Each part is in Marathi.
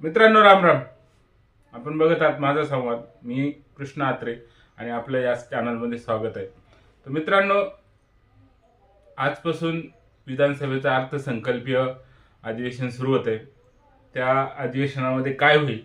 मित्रांनो राम राम. आपण बघत आहात माझा संवाद. मी कृष्ण आत्रे आणि आपल्या या चॅनलमध्ये स्वागत आहे. तर मित्रांनो आजपासून विधानसभेचं अर्थसंकल्पीय अधिवेशन सुरू होत आहे त्या अधिवेशनामध्ये काय होईल?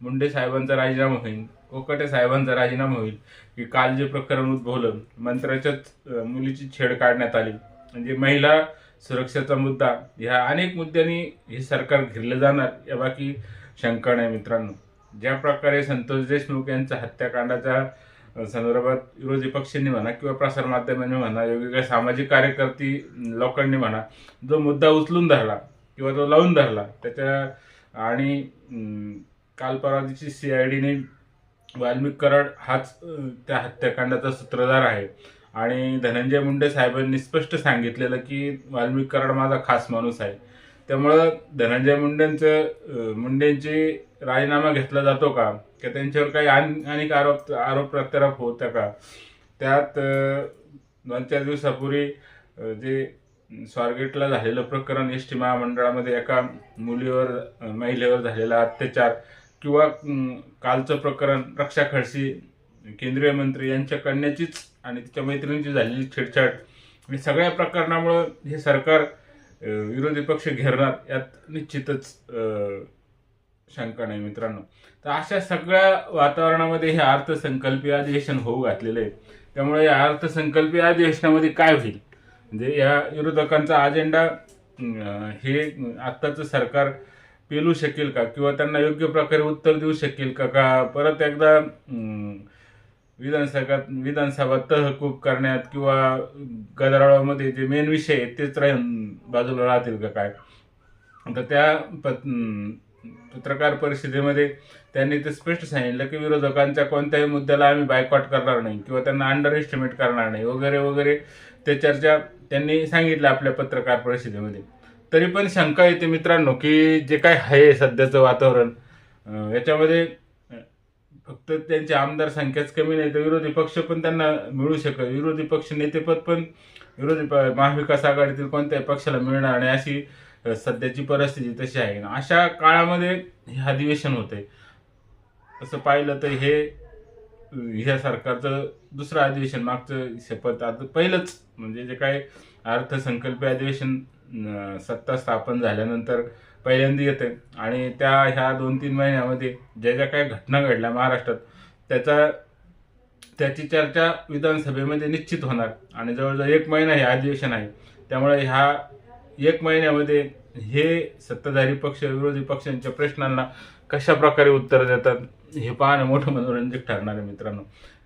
मुंडे साहेबांचा राजीनामा होईल कोकटे साहेबांचा राजीनामा होईल की काल जे प्रकरण उद्भवलं मंत्र्याच्याच मुलीची छेड काढण्यात आली. म्हणजे महिला सुरक्षेचा मुद्दा. ह्या अनेक मुद्द्यांनी हे सरकार घेरलं जाणार. या बाकी शंका नाही मित्रांनो. ज्या प्रकारे संतोष देशमुख यांच्या हत्याकांडाच्या संदर्भात विरोधी पक्षांनी म्हणा किंवा प्रसारमाध्यमांनी म्हणा वेगवेगळ्या सामाजिक कार्यकर्ती लोकांनी म्हणा जो मुद्दा उचलून धरला किंवा तो लावून धरला त्याच्या आणि कालपरा काल परवा दिवशी सी आय डीने वाल्मिक कराड हाच त्या हत्याकांडाचा सूत्रधार आहे. आणि धनंजय मुंडे साहेबांनी स्पष्ट सांगितलेलं की वाल्मिक कराड माझा खास माणूस आहे. त्यामुळं धनंजय मुंडेंचं मुंडेंची राजीनामा घेतला जातो का? की त्यांच्यावर काही आन- अनेक आरोप आरोप प्रत्यारोप होत्या का? त्यात दोन चार दिवसापूर्वी जे स्वारगेटला झालेलं प्रकरण एस टी महामंडळामध्ये एका मुलीवर महिलेवर झालेला अत्याचार किंवा कालचं प्रकरण रक्षा खडसी केंद्रीय मंत्री यांच्या कन्याचीच आणि तिच्या मैत्रिणीची झालेली छेडछाड आणि सगळ्या प्रकरणामुळं हे सरकार विरोधी पक्ष घेरणार यात निश्चितच शंका नाही मित्रांनो. तर अशा सगळ्या वातावरणामध्ये हे अर्थसंकल्पीय अधिवेशन होऊ घातलेलं आहे. त्यामुळे या अर्थसंकल्पीय अधिवेशनामध्ये काय होईल? म्हणजे या विरोधकांचा अजेंडा हे आत्ताचं सरकार पेलू शकेल का? किंवा त्यांना योग्य प्रकारे उत्तर देऊ शकेल का? का परत एकदा विधानसभा विधानसभा तहकूब करण्यात किंवा गदारोळामध्ये जे मेन विषय आहेत तेच राहून बाजूला राहतील का काय? आता त्या पत पत्रकार परिषदेमध्ये त्यांनी ते स्पष्ट सांगितलं की विरोधकांच्या कोणत्याही मुद्द्याला आम्ही बायकॉट करणार नाही किंवा त्यांना अंडर एस्टिमेट करणार नाही वगैरे वगैरे ते चर्चा त्यांनी सांगितलं आपल्या पत्रकार परिषदेमध्ये. तरी पण शंका येते मित्रांनो की जे काय आहे सध्याचं वातावरण याच्यामध्ये फक्त त्यांची आमदार संख्याच कमी नाही तर विरोधी पक्ष पण त्यांना मिळू शकत. विरोधी पक्ष नेतेपद पण विरोधी महाविकास आघाडीतील कोणत्याही पक्षाला मिळणार नाही अशी सध्याची परिस्थिती तशी आहे. अशा काळामध्ये हे अधिवेशन होते तसं पाहिलं तर हे ह्या सरकारचं दुसरं अधिवेशन मागचं शपथ आता पहिलंच म्हणजे जे काय अर्थसंकल्पीय अधिवेशन सत्ता स्थापन झाल्यानंतर पहिल्यांदा येते आणि त्या ह्या दोन तीन महिन्यामध्ये ज्या ज्या काही घटना घडल्या महाराष्ट्रात त्याचा त्याची चर्चा विधानसभेमध्ये निश्चित होणार. आणि जवळजवळ एक महिना हे अधिवेशन आहे. त्यामुळे ह्या एक महिन्यामध्ये हे सत्ताधारी पक्ष विरोधी पक्षांच्या प्रश्नांना कशा प्रकारे उत्तर देतात हे पाहणं मोठं मनोरंजक ठरणार आहे मित्रांनो.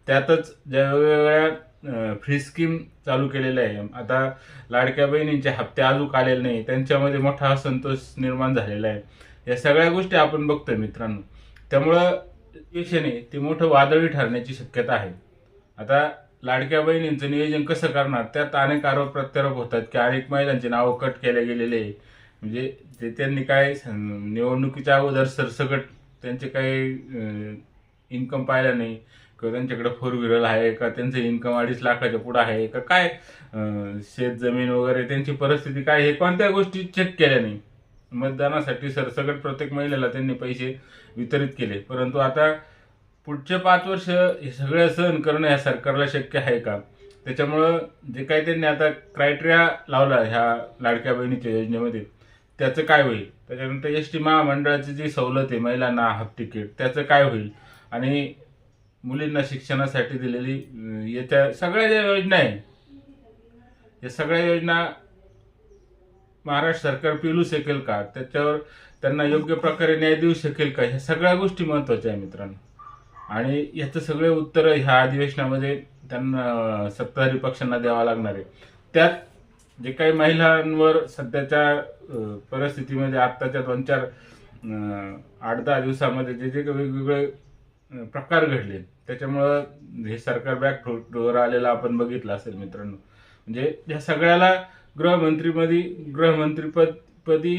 त्यातच ज्या वेगवेगळ्या फ्री स्कीम चालू केलेली आहे. आता लाडक्या बहिणींचे हप्ते अजून आलेले नाही. त्यांच्यामध्ये मोठा असंतोष निर्माण झालेला आहे. या सगळ्या गोष्टी आपण बघतोय मित्रांनो. त्यामुळं विषय नाही ते मोठं वादळी ठरण्याची शक्यता आहे. आता लाडक्या बहिणींचं नियोजन कसं करणार? त्यात अनेक आरोप प्रत्यारोप होतात की अनेक महिलांचे नावं कट केले गेलेले आहे. म्हणजे ते त्यांनी काय निवडणुकीच्या अगोदर सरसकट त्यांचे काही इन्कम पाहिलं नाही. किंवा त्यांच्याकडे फोर व्हीलर आहे का त्यांचं इन्कम अडीच लाखाच्या पुढं आहे का काय शेत जमीन वगैरे त्यांची परिस्थिती काय हे कोणत्या गोष्टी चेक केल्या नाही. मतदानासाठी सरसकट प्रत्येक महिलेला त्यांनी पैसे वितरित केले. परंतु आता पुढचे पाच वर्ष हे सगळं सहन करणं ह्या सरकारला शक्य आहे का? त्याच्यामुळं जे काही त्यांनी आता क्रायटेरिया लावला ह्या लाडक्या बहिणीच्या योजनेमध्ये त्याचं काय होईल? त्याच्यानंतर एस टी महामंडळाची जी सवलत आहे महिलांना हाफ तिकीट त्याचं काय होईल? आणि मुलींना शिक्षणासाठी दिलेली येत्या याच्या सगळ्या ज्या योजना आहे या सगळ्या योजना महाराष्ट्र सरकार पिलू शकेल का? त्याच्यावर त्यांना योग्य प्रकारे न्याय देऊ शकेल का? ह्या सगळ्या गोष्टी महत्त्वाच्या आहे मित्रांनो. आणि याचं सगळे उत्तर ह्या अधिवेशनामध्ये त्यांना सत्ताधारी पक्षांना द्यावा लागणार आहे. त्यात जे काही महिलांवर सध्याच्या परिस्थितीमध्ये आत्ताच्या दोन चार आठ दहा दिवसामध्ये जे जे काही वेगवेगळे प्रकार घडले. त्याच्यामुळं हे सरकार बॅक फुटवर आलेलं आपण बघितलं असेल मित्रांनो. म्हणजे या सगळ्याला गृहमंत्रीमध्ये गृहमंत्रीपद पदी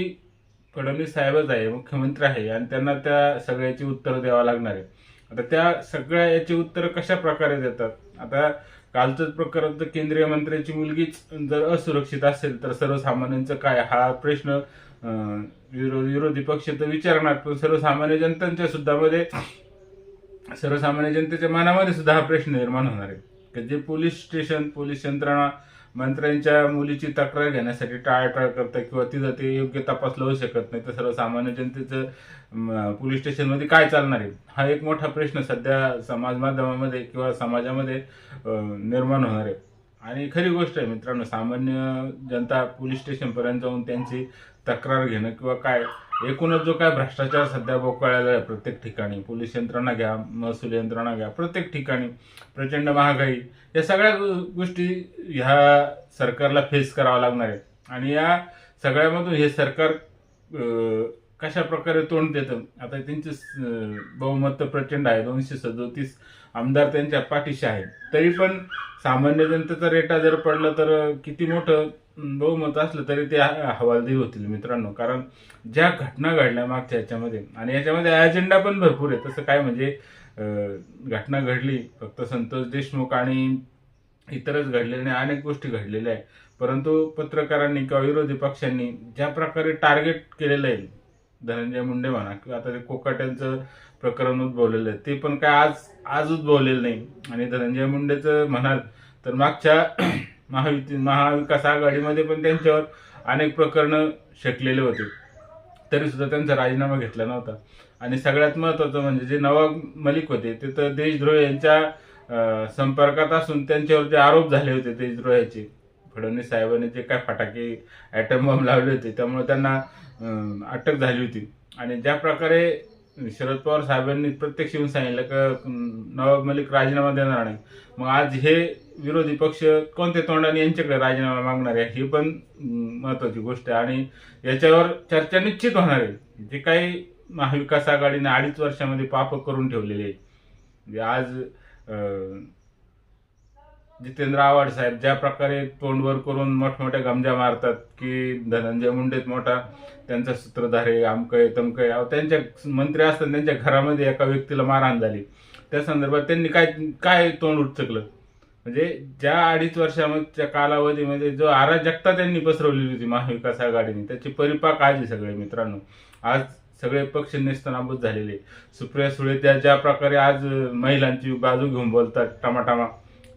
फडणवीस साहेबच आहे मुख्यमंत्री आहे. आणि त्यांना त्या सगळ्याची उत्तरं द्यावं लागणार आहे. आता त्या सगळ्या याची उत्तरं कशा प्रकारे देतात? आता कालचंच प्रकरण तर केंद्रीय मंत्र्याची मुलगीच जर असुरक्षित असेल तर सर्वसामान्यांचं काय? हा प्रश्न विरोधी पक्ष तर विचारणार पण सर्वसामान्य जनतांच्या सुद्धा मध्ये सर्वसामान्य जनतेच्या मनामध्ये सुद्धा हा प्रश्न निर्माण होणार आहे. की जे पोलीस स्टेशन पोलीस यंत्रणा मंत्र्यांच्या मुलीची तक्रार घेण्यासाठी टाळाटाळ करतात किंवा तिथं ते योग्य तपास लावू शकत नाही तर सर्वसामान्य जनतेचं पोलीस स्टेशनमध्ये काय चालणार आहे? हा एक मोठा प्रश्न सध्या समाज माध्यमामध्ये किंवा समाजामध्ये निर्माण होणार आहे. आणि खरी गोष्ट आहे मित्रांनो सामान्य जनता पोलीस स्टेशनपर्यंत जाऊन त्यांची तक्रार घेणं किंवा काय एकूणच जो काय भ्रष्टाचार सध्या बोकाळायला आहे प्रत्येक ठिकाणी पोलीस यंत्रणा घ्या महसूल यंत्रणा घ्या प्रत्येक ठिकाणी प्रचंड महागाई या सगळ्या गो- गोष्टी ह्या सरकारला फेस करावं लागणार आहे आणि या सगळ्यामधून हे सरकार कशा प्रकारे तोंड देतं? आता त्यांचे बहुमत प्रचंड आहे. दोनशे सदोतीस आमदार त्यांच्या पाठीशी आहेत. तरी पण सामान्य जनतेचा रेटा जर पडला तर किती मोठं बहुमत असलं तरी ते ह- हवालदिल होतील मित्रांनो. कारण ज्या घटना घडल्या मागच्या याच्यामध्ये आणि याच्यामध्ये अजेंडा पण भरपूर आहे. तसं काय म्हणजे घटना घडली फक्त संतोष देशमुख आणि इतरच घडलेल्या आणि अनेक गोष्टी घडलेल्या आहेत. परंतु पत्रकारांनी किंवा विरोधी पक्षांनी ज्या प्रकारे टार्गेट केलेलं आहे धनंजय मुंडे म्हणा किंवा आता ते कोकाट्यांचं प्रकरण उद्भवलेलं आहे ते पण काय आज आज उद्भवलेलं नाही. आणि धनंजय मुंडेचं म्हणाल तर मागच्या महायुती महाविकास आघाडीमध्ये पण त्यांच्यावर अनेक प्रकरणं शेकलेले होते. तरीसुद्धा त्यांचा राजीनामा घेतला नव्हता. आणि सगळ्यात महत्त्वाचं म्हणजे जे नवाब मलिक होते ते तर देशद्रोह यांच्या संपर्कात असून त्यांच्यावर जे आरोप झाले होते देशद्रोहाचे फडणवीस साहेबांनी जे काय फटाके ॲटम बॉम्ब लावले होते त्यामुळे त्यांना अटक झाली होती. आणि ज्या प्रकारे शरद पवार साहेबांनी प्रत्यक्ष येऊन सांगितलं का नवाब मलिक राजीनामा देणार नाही. मग आज हे विरोधी पक्ष कोणत्या तोंडाने यांच्याकडे राजीनामा मागणार आहे ही पण महत्वाची गोष्ट आहे. आणि याच्यावर चर्चा निश्चित होणार आहे. जे काही महाविकास आघाडीने अडीच वर्षामध्ये पाप करून ठेवलेले आहे आज जितेंद्र आव्हाड साहेब ज्या प्रकारे तोंडवर करून मोठमोठ्या गमजा मारतात की धनंजय मुंडेत मोठा त्यांचा सूत्रधार आहे अमकं आहे आहे त्यांच्या मंत्री असताना त्यांच्या घरामध्ये एका व्यक्तीला मारहाण झाली. त्या संदर्भात त्यांनी काय काय तोंड उचकलं? म्हणजे ज्या अडीच वर्षाच्या कालावधीमध्ये जो अराजकता त्यांनी पसरवलेली होती महाविकास आघाडीने त्याचे परिपाक आज सगळे मित्रांनो. आज सगळे पक्ष नेस्तनाबूत झालेले सुप्रिया सुळे त्या ज्या प्रकारे आज महिलांची बाजू घेऊन बोलतात टमाटामा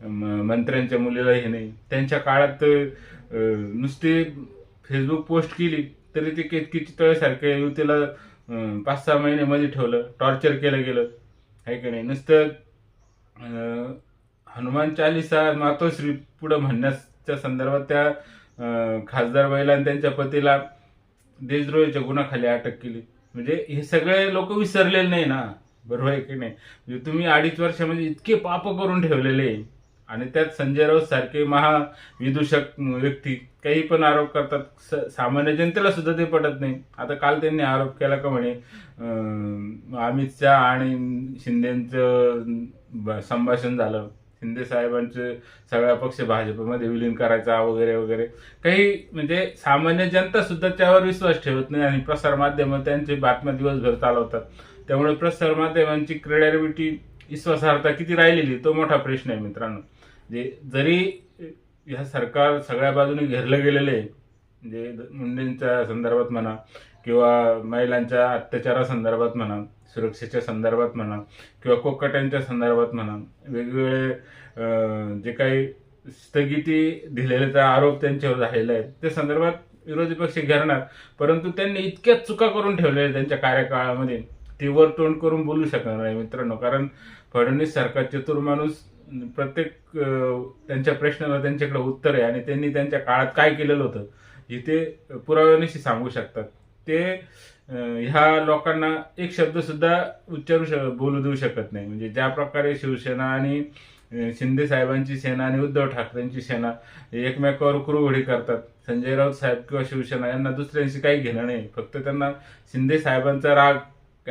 मंत्र्यांच्या मुलीला हे नाही. त्यांच्या काळात नुसते नुसती फेसबुक पोस्ट केली तरी ते केतकी चितळ्यासारख्या युवतीला पाच सहा महिने मध्ये ठेवलं टॉर्चर केलं गेलं. आहे की नाही? नुसतं हनुमान चालिसा मातोश्री पुढं म्हणण्याच्या संदर्भात त्या खासदार महिला आणि त्यांच्या पतीला देशद्रोहीच्या गुणाखाली अटक केली. म्हणजे हे सगळे लोक विसरलेले नाही ना? बरोबर आहे की नाही? म्हणजे तुम्ही अडीच वर्षामध्ये इतके पाप करून ठेवलेले. आहे. आणि त्यात संजय राऊत सारखे महाविदूषक व्यक्ती काही पण आरोप करतात. स- सामान्य जनतेला सुद्धा ते पटत नाही. आता काल त्यांनी आरोप केला का म्हणे अमित शहा आणि शिंदेचं संभाषण झालं. शिंदे साहेबांचे सगळा पक्ष भाजपमध्ये विलीन करायचा वगैरे वगैरे. काही म्हणजे सामान्य जनता सुद्धा त्यावर विश्वास ठेवत नाही आणि प्रसारमाध्यम त्यांची बातम्या दिवसभर चालवतात. त्यामुळे प्रसार माध्यमांची क्रेडिबिलिटी विश्वासार्हता किती राहिलेली तो मोठा प्रश्न आहे मित्रांनो. जे जरी ह्या सरकार सगळ्या बाजूने घेरलं गेलेलं आहे म्हणजे मुंडेंच्या संदर्भात म्हणा किंवा महिलांच्या अत्याचारासंदर्भात म्हणा सुरक्षेच्या संदर्भात म्हणा किंवा कोकट्यांच्या संदर्भात म्हणा वेगवेगळे जे काही स्थगिती दिलेल्याचा आरोप त्यांच्यावर झालेला आहे त्या संदर्भात विरोधी पक्ष घेरणार. परंतु त्यांनी इतक्या चुका करून ठेवलेल्या आहेत त्यांच्या कार्यकाळामध्ये ते वर तोंड करून बोलू शकणार नाही मित्रांनो. कारण फडणवीस सरकार चतुर माणूस प्रत्येक त्यांच्या प्रश्नाला त्यांच्याकडे उत्तर आहे आणि त्यांनी त्यांच्या काळात काय केलेलं होतं हे ते पुराव्यानिशी सांगू शकतात. ते ह्या लोकांना एक शब्द सुद्धा उच्चारू श बोलू देऊ शकत नाही. म्हणजे ज्या प्रकारे शिवसेना आणि शिंदे साहेबांची सेना आणि उद्धव ठाकरेंची सेना एकमेकावर कुरुघोडी करतात संजय राऊत साहेब किंवा शिवसेना यांना दुसऱ्यांशी काही घेणं नाही. फक्त त्यांना शिंदे साहेबांचा राग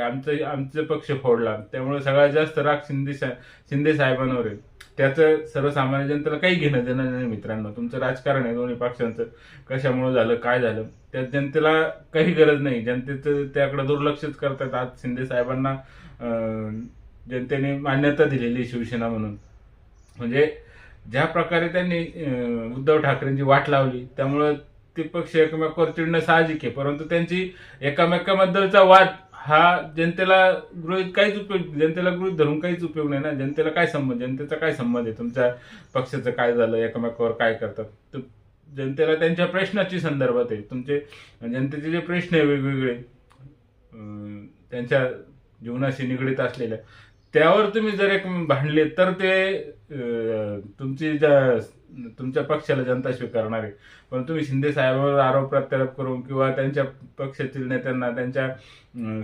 आमचं आमचं पक्ष फोडला. त्यामुळे सगळ्यात जास्त राग शिंदे सा शिंदे साहेबांवर आहे. त्याचं सर्वसामान्य जनतेला काही घेणं देणं नाही मित्रांनो. तुमचं राजकारण आहे दोन्ही पक्षांचं. कशामुळे झालं काय झालं? त्या जनतेला काही गरज नाही. जनतेचं त्याकडे दुर्लक्षच करतात आज शिंदे साहेबांना. जनतेने मान्यता दिलेली आहे शिवसेना म्हणून. म्हणजे ज्या प्रकारे त्यांनी उद्धव ठाकरेंची वाट लावली त्यामुळं ते पक्ष एकमेकावर चिडणं साहजिक आहे. परंतु त्यांची एकामेकाबद्दलचा वाद हा जनतेला गृहित काहीच उपयोग जनतेला गृहित धरून काहीच उपयोग नाही ना. जनतेला काय संबंध जनतेचा काय संबंध आहे? तुमच्या पक्षाचं काय झालं एकमेकावर काय करतात? तर जनतेला त्यांच्या प्रश्नाची संदर्भात आहे. तुमचे जनतेचे जे प्रश्न आहे वेगवेगळे त्यांच्या जीवनाशी निगडीत असलेल्या त्यावर तुम्ही जर एक भांडले तर ते तुमची ज्या तुमच्या पक्षाला जनता स्वीकारणार. आहे पण तुम्ही शिंदे साहेबांवर आरोप प्रत्यारोप करून किंवा त्यांच्या पक्षातील नेत्यांना त्यांच्या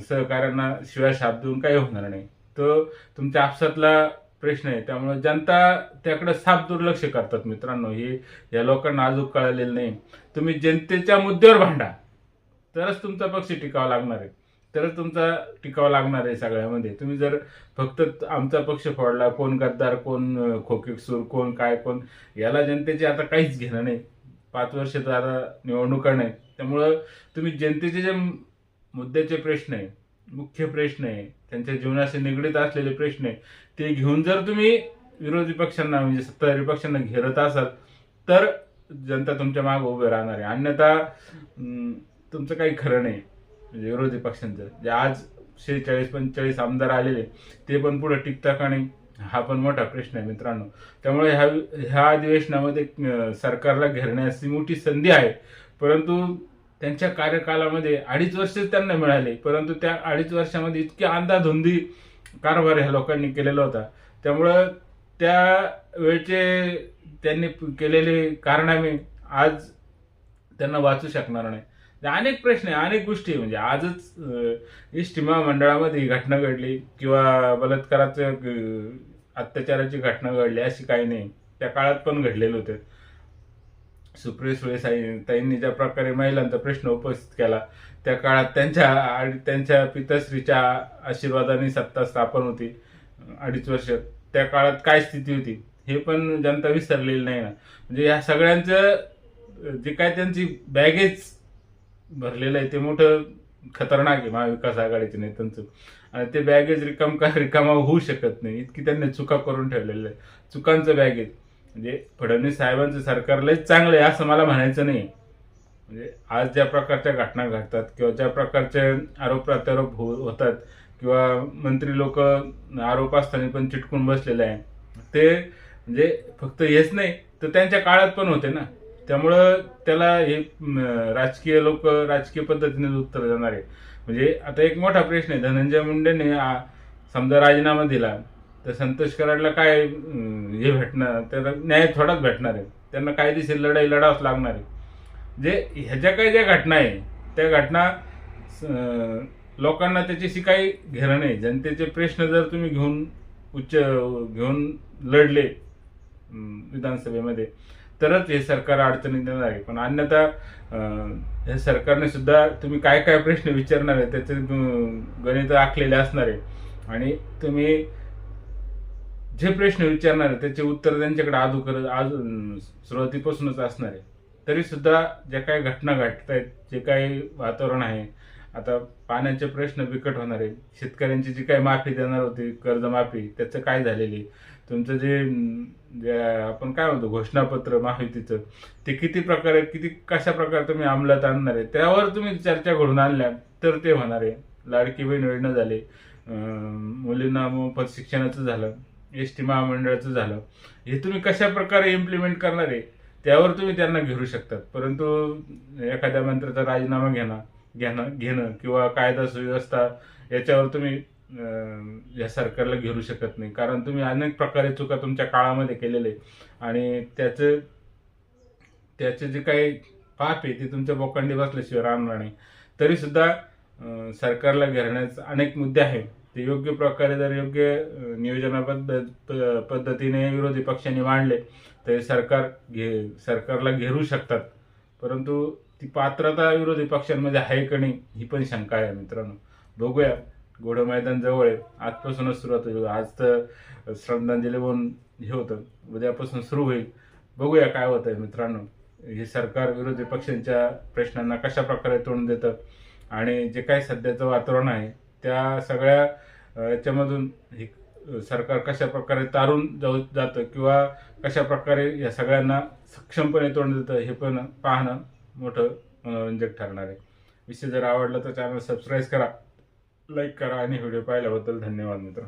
सहकाऱ्यांना शिवाय शाप देऊन काही होणार नाही. तो तुमच्या आपसातला प्रश्न आहे. त्यामुळे जनता त्याकडे साफ दुर्लक्ष करतात मित्रांनो. हे या लोकांना अजून कळलेलं नाही. तुम्ही जनतेच्या मुद्द्यावर भांडा. तरच तुमचा पक्ष टिकावा लागणार आहे. तरच तुमचा टिकाव लागणार आहे सगळ्यामध्ये. तुम्ही जर फक्त आमचा पक्ष फोडला कोण गद्दार कोण खोकेसूर कोण काय कोण याला जनतेची आता काहीच घेणं नाही. पाच वर्ष तर आता निवडणुका नाही त्यामुळं तुम्ही जनतेचे जे मुद्द्याचे प्रश्न आहे मुख्य प्रश्न आहे त्यांच्या जीवनाशी निगडीत असलेले प्रश्न आहे ते घेऊन जर तुम्ही विरोधी पक्षांना म्हणजे सत्ताधारी पक्षांना घेरत असाल तर जनता तुमच्या मागे उभे राहणार आहे. अन्यथा तुमचं काही खरं नाही. म्हणजे विरोधी पक्षांचं. जे आज शेहेचाळीस पंचेचाळीस आमदार आलेले ते पण पुढे टिकता का नाही हा पण मोठा प्रश्न आहे मित्रांनो. त्यामुळे ह्या ह्या अधिवेशनामध्ये सरकारला घेरण्याची मोठी संधी आहे. परंतु त्यांच्या कार्यकालामध्ये अडीच वर्षच त्यांना मिळाले परंतु त्या अडीच वर्षामध्ये इतकी अंधाधुंदी कारभार ह्या लोकांनी केलेला होता. त्यामुळं त्या वेळचे त्यांनी केलेले कारनामे आज त्यांना वाचू शकणार नाही. म्हणजे अनेक प्रश्न आहे अनेक गोष्टी म्हणजे आजच एस मंडळामध्ये ही घटना घडली किंवा बलात्काराचं अत्याचाराची घटना घडली अशी काही नाही. त्या काळात पण घडलेले होते. सुप्रिय सुळे साई ताईंनी ज्या प्रकारे महिलांचा प्रश्न उपस्थित केला त्या काळात त्यांच्या आणि त्यांच्या पितश्रीच्या आशीर्वादाने सत्ता स्थापन होती. अडीच वर्ष. त्या काळात काय स्थिती होती हे पण जनता विसरलेली नाही ना. म्हणजे या सगळ्यांचं जे काय त्यांची बॅगेज भरलेलं आहे. ते मोठं खतरनाक आहे महाविकास आघाडीच्या नेत्यांचं. आणि ते बॅगेज रिकाम का रिकामा होऊ शकत नाही. इतकी त्यांनी चुका करून ठेवलेलं आहे चुकांचं बॅगेज म्हणजे फडणवीस साहेबांचं सरकार लय चांगलं आहे असं मला म्हणायचं नाही. म्हणजे आज ज्या प्रकारच्या घटना घडतात किंवा ज्या प्रकारचे आरोप प्रत्यारोप हो होतात किंवा मंत्री लोक आरोप असताना पण चिटकून बसलेले आहे. ते म्हणजे फक्त हेच नाही तर त्यांच्या काळात पण होते ना. त्यामुळं त्याला हे राजकीय लोक राजकीय पद्धतीने उत्तर देणार आहे म्हणजे आता एक मोठा प्रश्न आहे. धनंजय मुंडेने समजा राजीनामा दिला तर संतोष कराडला काय हे भेटणार? त्याला न्याय थोडाच भेटणार आहे. त्यांना कायदेशीर लढाई लढावंच लागणार आहे. जे ह्याच्या काही ज्या घटना आहे त्या घटना लोकांना त्याच्याशी काही घेणं नाही. जनतेचे प्रश्न जर तुम्ही घेऊन उच्च घेऊन लढले विधानसभेमध्ये तरच हे सरकार अडचणीत येणार आहे. पण अन्यथा हे सरकारने सुद्धा तुम्ही काय काय प्रश्न विचारणार आहे त्याचे गणित आखलेले असणार आहे. आणि तुम्ही जे प्रश्न विचारणार आहे त्याचे उत्तर त्यांच्याकडे अगोदर आज सुरुवातीपासूनच असणार आहे. तरी सुद्धा ज्या काही घटना घडत आहेत जे काही वातावरण आहे आता पाण्याचे प्रश्न बिकट होणार आहे. शेतकऱ्यांची जी काही माफी देणार होती कर्जमाफी त्याचं काय झालेली तुमचं जे आपण काय म्हणतो घोषणापत्र महायुतीचं ते किती प्रकारे किती कशा प्रकारे तुम्ही अंमलात आणणार आहे त्यावर तुम्ही चर्चा घडून आणल्या तर ते होणार आहे. लाडकी बहीण योजना झाले मुलींना मोफत शिक्षणाचं झालं एस टी महामंडळाचं झालं. हे तुम्ही कशा प्रकारे इम्प्लिमेंट करणार आहे त्यावर तुम्ही त्यांना घेरू शकतात. परंतु एखाद्या मंत्र्याचा राजीनामा घेणं घेणं घेणं किंवा कायदा सुव्यवस्था याच्यावर तुम्ही या सरकारला घेरू शकत नाही. कारण तुम्ही अनेक प्रकारे चुका तुमच्या काळामध्ये केलेले आणि त्याचं त्याचे जे काही पाप आहे ते तुमच्या बोकांडी बसल्याशिवाय राहणार नाही. तरीसुद्धा सरकारला घेरण्याचे अनेक मुद्दे आहेत. ते योग्य प्रकारे जर योग्य नियोजनाबद्ध प- पद्धतीने विरोधी पक्षांनी मांडले तर सरकार घे सरकारला घेरू शकतात. परंतु ती पात्रता विरोधी पक्षांमध्ये आहे का नाही ही पण शंका आहे मित्रांनो. बघूया. घोडं मैदान जवळ आहे. आजपासूनच सुरुवात होईल. आज तर श्रद्धांजली म्हणून हे होतं. उद्यापासून सुरू होईल. बघूया काय होतंय मित्रांनो. हे सरकार विरोधी पक्षांच्या प्रश्नांना कशा प्रकारे तोंड देतं आणि जे काही सध्याचं वातावरण आहे त्या सगळ्या याच्यामधून हे सरकार कशा प्रकारे तारून जाऊ जातं किंवा कशा प्रकारे या सगळ्यांना सक्षमपणे तोंड देतं हे पण पाहणं मोठं मनोरंजक ठरणार आहे. विषय जर आवडला तर चॅनल सबस्क्राईब करा. लाईक करा आणि व्हिडिओ पाहिल्याबद्दल धन्यवाद मित्र.